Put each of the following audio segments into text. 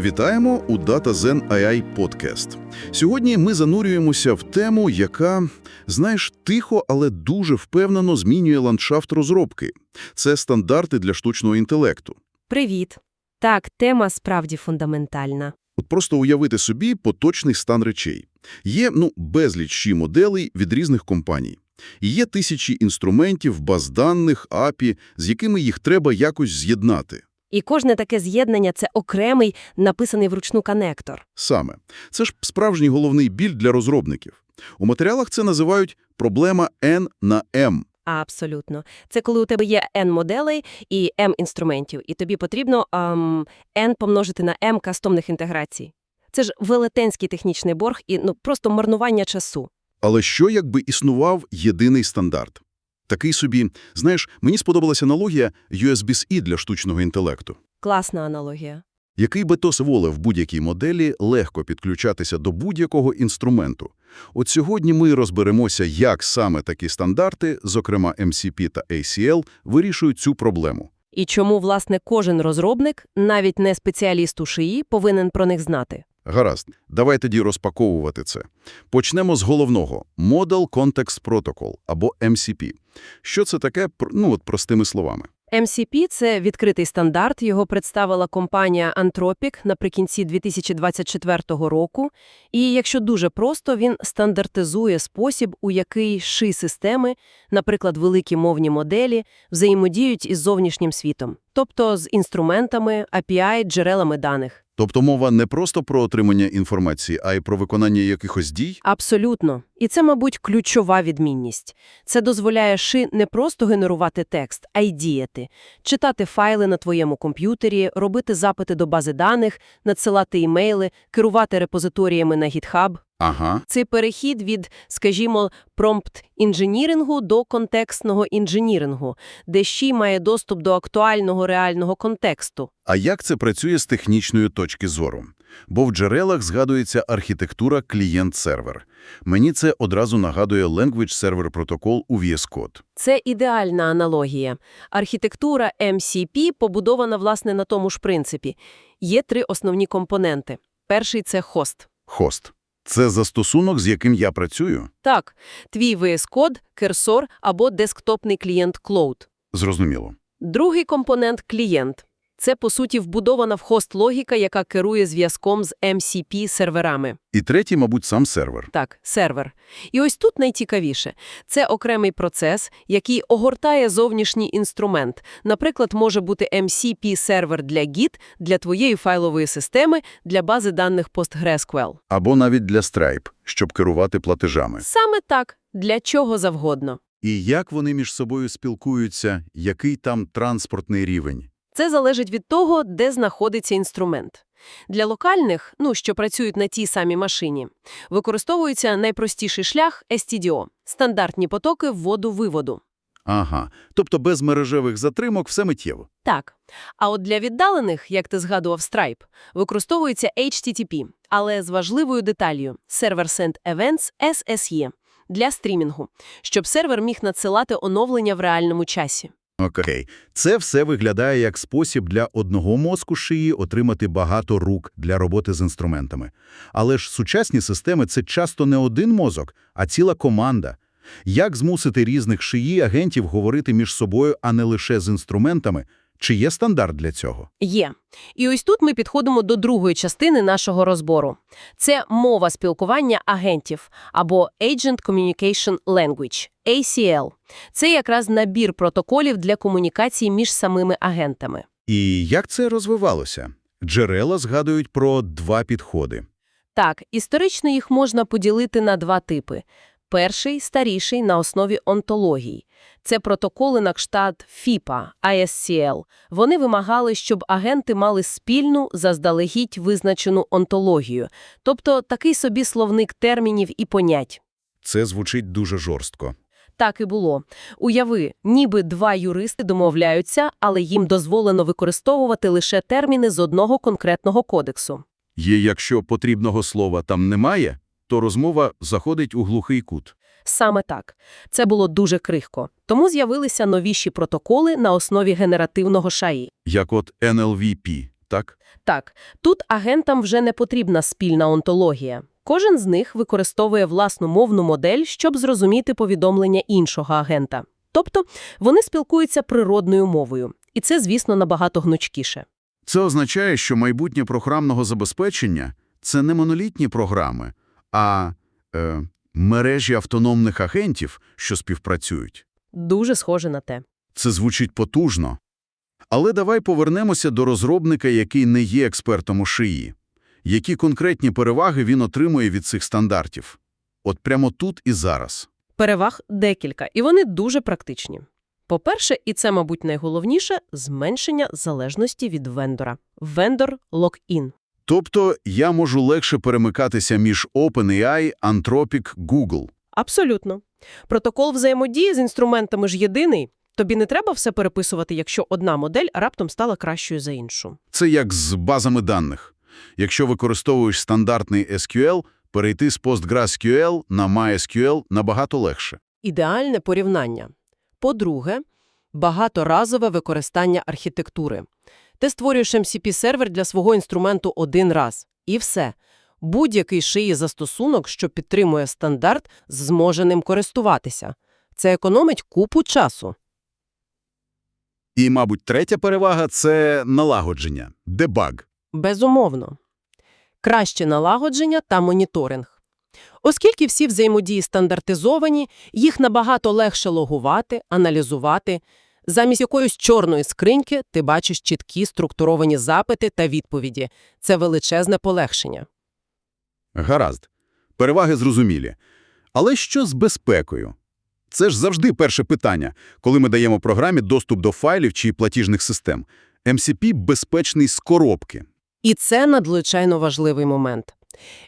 Вітаємо у DataZen AI Podcast. Сьогодні ми занурюємося в тему, яка, знаєш, тихо, але дуже впевнено змінює ландшафт розробки. Це стандарти для штучного інтелекту. Привіт. Так, тема справді фундаментальна. От просто уявити собі поточний стан речей. Є, ну, безліч моделей від різних компаній. І є тисячі інструментів, баз даних, API, з якими їх треба якось з'єднати. І кожне таке з'єднання – це окремий, написаний вручну конектор. Саме. Це ж справжній головний біль для розробників. У матеріалах це називають проблема N на M. Абсолютно. Це коли у тебе є N моделей і M інструментів, і тобі потрібно ем, N помножити на M кастомних інтеграцій. Це ж велетенський технічний борг і ну, просто марнування часу. Але що, якби існував єдиний стандарт? Такий собі, знаєш, мені сподобалася аналогія USB-C для штучного інтелекту. Класна аналогія. Який би то дозволив будь-якій моделі легко підключатися до будь-якого інструменту. От сьогодні ми розберемося, як саме такі стандарти, зокрема MCP та ACL, вирішують цю проблему. І чому, власне, кожен розробник, навіть не спеціаліст у шиї, повинен про них знати. Гаразд, давай тоді розпаковувати це. Почнемо з головного – Model Context Protocol, або MCP. Що це таке, ну от простими словами? MCP – це відкритий стандарт, його представила компанія Anthropic наприкінці 2024 року. І якщо дуже просто, він стандартизує спосіб, у який ши системи, наприклад, великі мовні моделі, взаємодіють із зовнішнім світом, тобто з інструментами, API, джерелами даних. Тобто мова не просто про отримання інформації, а й про виконання якихось дій? Абсолютно. І це, мабуть, ключова відмінність. Це дозволяє ши не просто генерувати текст, а й діяти. Читати файли на твоєму комп'ютері, робити запити до бази даних, надсилати імейли, керувати репозиторіями на GitHub. Ага. Цей перехід від, скажімо, промпт-інженірингу до контекстного інженірингу, де щі має доступ до актуального реального контексту. А як це працює з технічної точки зору? Бо в джерелах згадується архітектура клієнт-сервер. Мені це одразу нагадує Language Server Protocol у VS Code. Це ідеальна аналогія. Архітектура MCP побудована, власне, на тому ж принципі. Є три основні компоненти. Перший – це хост. Хост. Це застосунок, з яким я працюю? Так, твій VS-код, керсор або десктопний клієнт Cloud. Зрозуміло. Другий компонент – клієнт. Це, по суті, вбудована в хост логіка, яка керує зв'язком з MCP-серверами. І третій, мабуть, сам сервер. Так, сервер. І ось тут найцікавіше. Це окремий процес, який огортає зовнішній інструмент. Наприклад, може бути MCP-сервер для Git, для твоєї файлової системи, для бази даних PostgreSQL. Або навіть для Stripe, щоб керувати платежами. Саме так, для чого завгодно. І як вони між собою спілкуються, який там транспортний рівень? Це залежить від того, де знаходиться інструмент. Для локальних, ну, що працюють на тій самій машині, використовується найпростіший шлях STDO – стандартні потоки вводу-виводу. Ага, тобто без мережевих затримок все миттєво. Так. А от для віддалених, як ти згадував Stripe, використовується HTTP, але з важливою деталью – Server Send Events SSE для стрімінгу, щоб сервер міг надсилати оновлення в реальному часі. Окей. Це все виглядає як спосіб для одного мозку шиї отримати багато рук для роботи з інструментами. Але ж сучасні системи – це часто не один мозок, а ціла команда. Як змусити різних шиї агентів говорити між собою, а не лише з інструментами? Чи є стандарт для цього? Є. І ось тут ми підходимо до другої частини нашого розбору. Це мова спілкування агентів, або Agent Communication Language, ACL. Це якраз набір протоколів для комунікації між самими агентами. І як це розвивалося? Джерела згадують про два підходи. Так, історично їх можна поділити на два типи. Перший – старіший на основі онтологій. Це протоколи на кшталт FIPA, ISCL. Вони вимагали, щоб агенти мали спільну, заздалегідь визначену онтологію, тобто такий собі словник термінів і понять. Це звучить дуже жорстко. Так і було. Уяви, ніби два юристи домовляються, але їм дозволено використовувати лише терміни з одного конкретного кодексу. Є, якщо потрібного слова там немає, то розмова заходить у глухий кут. Саме так. Це було дуже крихко. Тому з'явилися новіші протоколи на основі генеративного шаї. Як от NLVP так? Так, тут агентам вже не потрібна спільна онтологія. Кожен з них використовує власну мовну модель, щоб зрозуміти повідомлення іншого агента. Тобто вони спілкуються природною мовою. І це, звісно, набагато гнучкіше. Це означає, що майбутнє програмного забезпечення – це не монолітні програми, а е, мережі автономних агентів, що співпрацюють. Дуже схоже на те. Це звучить потужно. Але давай повернемося до розробника, який не є експертом у шиї. Які конкретні переваги він отримує від цих стандартів? От прямо тут і зараз. Переваг декілька, і вони дуже практичні. По-перше, і це, мабуть, найголовніше – зменшення залежності від вендора. Вендор лок-ін. Тобто я можу легше перемикатися між OpenAI, Anthropic, Google. Абсолютно. Протокол взаємодії з інструментами ж єдиний. Тобі не треба все переписувати, якщо одна модель раптом стала кращою за іншу. Це як з базами даних. Якщо використовуєш стандартний SQL, перейти з PostgreSQL на MySQL набагато легше. Ідеальне порівняння. По-друге, багаторазове використання архітектури. Ти створюєш MCP-сервер для свого інструменту один раз. І все. Будь-який шиї застосунок, що підтримує стандарт, зможе ним користуватися. Це економить купу часу. І, мабуть, третя перевага – це налагодження, дебаг. Безумовно. Краще налагодження та моніторинг. Оскільки всі взаємодії стандартизовані, їх набагато легше логувати, аналізувати. Замість якоїсь чорної скриньки ти бачиш чіткі структуровані запити та відповіді. Це величезне полегшення. Гаразд. Переваги зрозумілі. Але що з безпекою? Це ж завжди перше питання, коли ми даємо програмі доступ до файлів чи платіжних систем. MCP безпечний з коробки. І це надзвичайно важливий момент.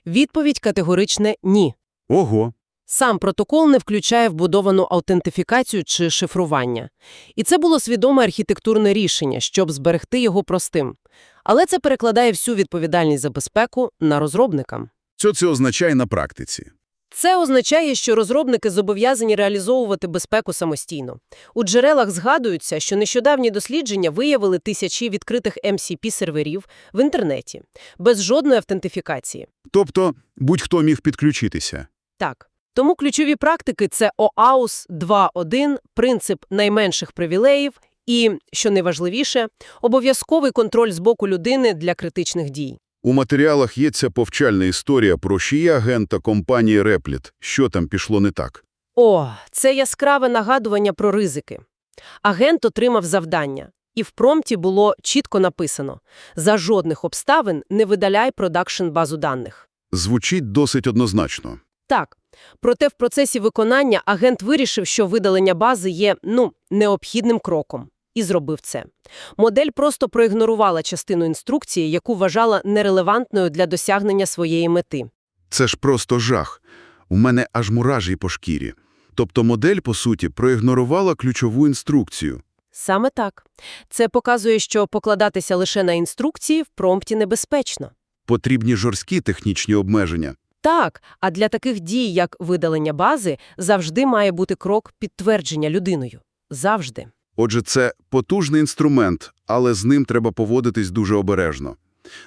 Відповідь категоричне «ні». Ого. Сам протокол не включає вбудовану аутентифікацію чи шифрування. І це було свідоме архітектурне рішення, щоб зберегти його простим. Але це перекладає всю відповідальність за безпеку на розробникам. Що це означає на практиці? Це означає, що розробники зобов'язані реалізовувати безпеку самостійно. У джерелах згадується, що нещодавні дослідження виявили тисячі відкритих MCP-серверів в інтернеті, без жодної автентифікації. Тобто будь-хто міг підключитися. Так. Тому ключові практики – це OAuth 2.1, принцип найменших привілеїв і, що найважливіше, обов'язковий контроль з боку людини для критичних дій. У матеріалах є ця повчальна історія про шиї-агента компанії Replit. Що там пішло не так? О, це яскраве нагадування про ризики. Агент отримав завдання, і в промпті було чітко написано «За жодних обставин не видаляй продакшн-базу даних». Звучить досить однозначно. Так. Проте в процесі виконання агент вирішив, що видалення бази є, ну, необхідним кроком. І зробив це. Модель просто проігнорувала частину інструкції, яку вважала нерелевантною для досягнення своєї мети. Це ж просто жах. У мене аж муражі по шкірі. Тобто модель, по суті, проігнорувала ключову інструкцію. Саме так. Це показує, що покладатися лише на інструкції в промпті небезпечно. Потрібні жорсткі технічні обмеження. Так, а для таких дій, як видалення бази, завжди має бути крок підтвердження людиною. Завжди. Отже, це потужний інструмент, але з ним треба поводитись дуже обережно.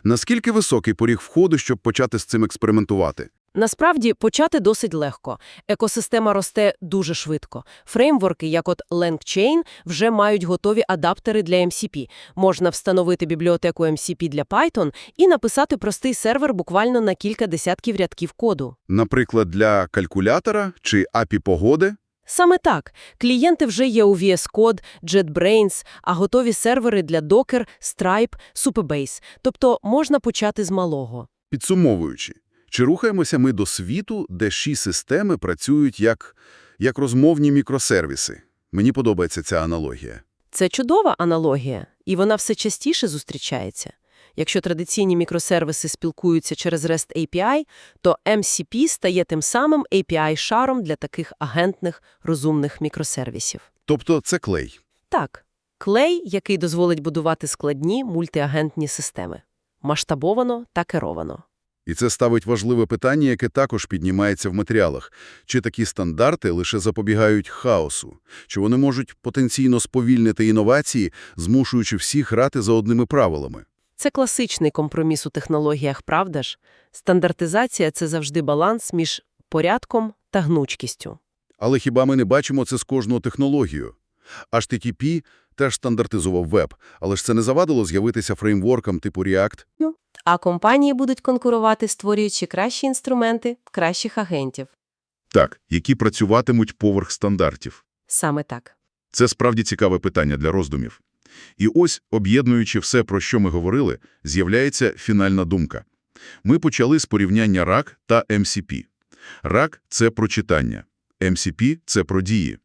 Наскільки високий поріг входу, щоб почати з цим експериментувати? Насправді, почати досить легко. Екосистема росте дуже швидко. Фреймворки, як от LangChain, вже мають готові адаптери для MCP. Можна встановити бібліотеку MCP для Python і написати простий сервер буквально на кілька десятків рядків коду. Наприклад, для калькулятора чи API погоди? Саме так. Клієнти вже є у VS Code, JetBrains, а готові сервери для Docker, Stripe, Supabase. Тобто можна почати з малого. Підсумовуючи, чи рухаємося ми до світу, де ші системи працюють як, як розмовні мікросервіси? Мені подобається ця аналогія. Це чудова аналогія, і вона все частіше зустрічається. Якщо традиційні мікросервіси спілкуються через REST API, то MCP стає тим самим API-шаром для таких агентних, розумних мікросервісів. Тобто це клей. Так, клей, який дозволить будувати складні мультиагентні системи. Масштабовано та керовано. І це ставить важливе питання, яке також піднімається в матеріалах. Чи такі стандарти лише запобігають хаосу? Чи вони можуть потенційно сповільнити інновації, змушуючи всіх грати за одними правилами? Це класичний компроміс у технологіях, правда ж? Стандартизація – це завжди баланс між порядком та гнучкістю. Але хіба ми не бачимо це з кожного технологію? HTTP теж стандартизував веб, але ж це не завадило з'явитися фреймворкам типу React. А компанії будуть конкурувати, створюючи кращі інструменти, кращих агентів. Так, які працюватимуть поверх стандартів. Саме так. Це справді цікаве питання для роздумів. І ось, об'єднуючи все, про що ми говорили, з'являється фінальна думка. Ми почали з порівняння RAC та MCP. RAC – це про читання, MCP – це про дії.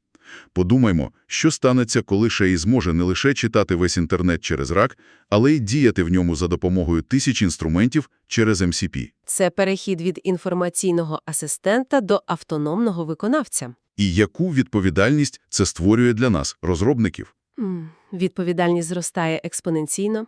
Подумаймо, що станеться, коли Шеї зможе не лише читати весь інтернет через RAC, але й діяти в ньому за допомогою тисяч інструментів через MCP. Це перехід від інформаційного асистента до автономного виконавця. І яку відповідальність це створює для нас, розробників? Відповідальність зростає експоненційно,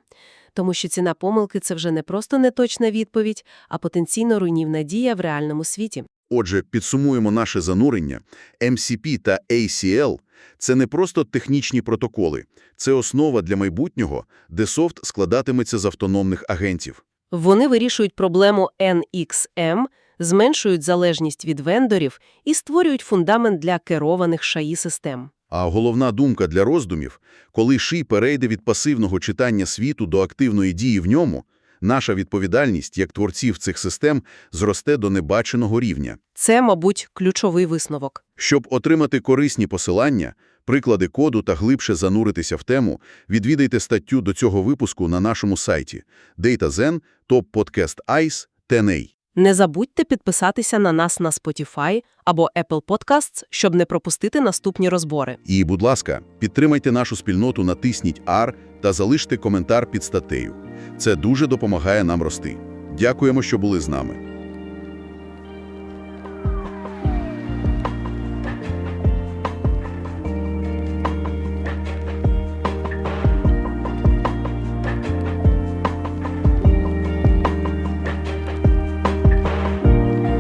тому що ціна помилки – це вже не просто неточна відповідь, а потенційно руйнівна дія в реальному світі. Отже, підсумуємо наше занурення. MCP та ACL – це не просто технічні протоколи. Це основа для майбутнього, де софт складатиметься з автономних агентів. Вони вирішують проблему NXM, зменшують залежність від вендорів і створюють фундамент для керованих шаї-систем. А головна думка для роздумів – коли ши перейде від пасивного читання світу до активної дії в ньому, наша відповідальність як творців цих систем зросте до небаченого рівня. Це, мабуть, ключовий висновок. Щоб отримати корисні посилання, приклади коду та глибше зануритися в тему, відвідайте статтю до цього випуску на нашому сайті DataZen, Top Podcast Ice, TNA. Не забудьте підписатися на нас на Spotify або Apple Podcasts, щоб не пропустити наступні розбори. І, будь ласка, підтримайте нашу спільноту, натисніть R та залиште коментар під статтею. Це дуже допомагає нам рости. Дякуємо, що були з нами.